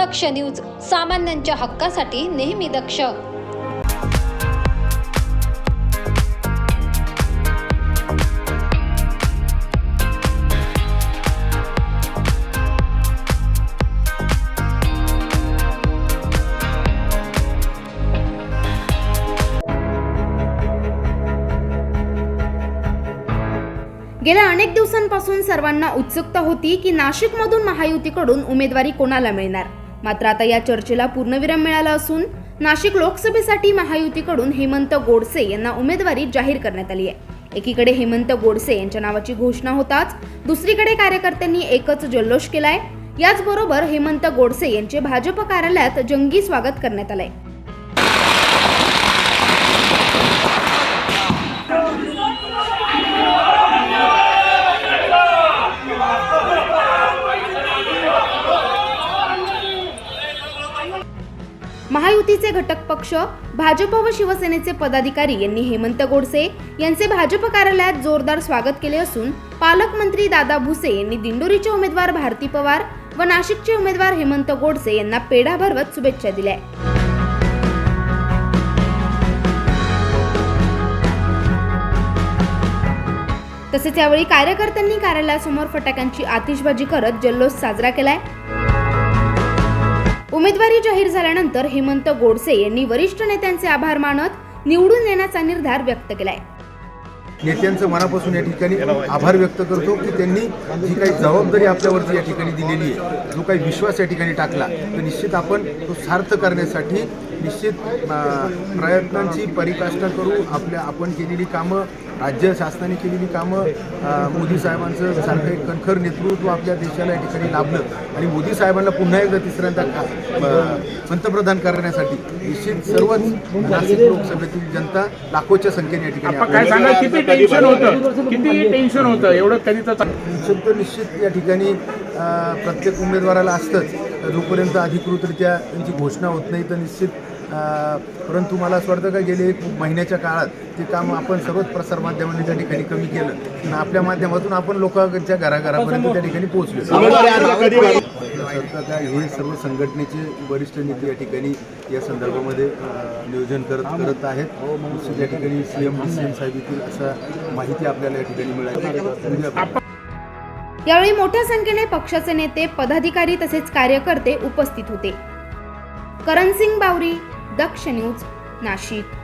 दक्ष news सामान्यांच्या हक्कासाठी नेहमी दक्ष. गेल्या अनेक दिवसांपासून सर्वांना उत्सुकता होती की नाशिकमधून महायुतीकडून उमेदवारी कोणाला मिळणार? मात्र आता या चर्चेला पूर्णविराम मिळाला असून नाशिक लोकसभेसाठी महायुतीकडून हेमंत गोडसे यांना उमेदवारी जाहीर करण्यात आली आहे. एकीकडे हेमंत गोडसे यांच्या नावाची घोषणा होताच दुसरीकडे कार्यकर्त्यांनी एकच जल्लोष केलाय. याचबरोबर हेमंत गोडसे यांचे भाजप कार्यालयात जंगी स्वागत करण्यात आलंय. महायुतीचे घटक पक्ष भाजप व शिवसेनेचे पदाधिकारी यांनी हेमंत गोडसे यांचे भाजप कार्यालयात जोरदार स्वागत केले असून पालकमंत्री दादा भुसे यांनी दिंडोरीचे उमेदवार भारती पवार व नाशिकचे उमेदवार हेमंत गोडसे यांना पेढा भरवत शुभेच्छा दिल्या. तसेच यावेळी कार्यकर्त्यांनी कार्यालयासमोर फटाक्यांची आतिषबाजी करत जल्लोष साजरा केलाय. उमेदवारी जाहीर झाल्यानंतर हेमंत गोडसे यांनी वरिष्ठ नेत्यांचे आभार मानत निवडून येण्याचा निर्धार व्यक्त केलाय. नेत्यांचं मनापासून या ठिकाणी आभार व्यक्त करतो की त्यांनी जी काही जबाबदारी आपल्यावरती या ठिकाणी दिलेली आहे जो काही विश्वास या ठिकाणी टाकला तर निश्चित आपण तो सार्थ करण्यासाठी निश्चित प्रयत्नांची परिकाष्ठा करू आपल्या आपण केलेली कामं राज्य शासनाने केलेली कामं मोदी साहेबांचं सारखं एक कणखर नेतृत्व आपल्या देशाला या ठिकाणी लाभलं. आणि मोदी साहेबांना पुन्हा एकदा तिसऱ्यांदा पंतप्रधान करण्यासाठी निश्चित सर्वच नाशिक लोकसभेतील जनता लाखोच्या संख्येने या ठिकाणी आपण काय आपल्याला- सांगा किती टेन्शन होतं? किती टेन्शन होतं? एवढं कधी तर निश्चित तर निश्चित या ठिकाणी प्रत्येक उमेदवाराला असतंच. जोपर्यंत अधिकृतरित्या त्यांची घोषणा होत नाही तर निश्चित परंतु मला असं वाटतं का गेले एक महिन्याच्या काळात ते काम आपण सर्वच प्रसारमाध्यमांनी त्या ठिकाणी कमी केलं आणि आपल्या माध्यमातून आपण लोकांच्या घराघरापर्यंत त्या ठिकाणी पोहोचलो. हे सर्व संघटनेचे वरिष्ठ नेते या ठिकाणी या संदर्भामध्ये नियोजन करत करत आहेत. या ठिकाणी C M D C M साहेब येतील असं माहिती आपल्याला या ठिकाणी मिळाली. यावेळी मोठ्या संख्येने पक्षाचे नेते पदाधिकारी तसेच कार्यकर्ते उपस्थित होते. करणसिंग बावरी दक्ष न्यूज नाशिक.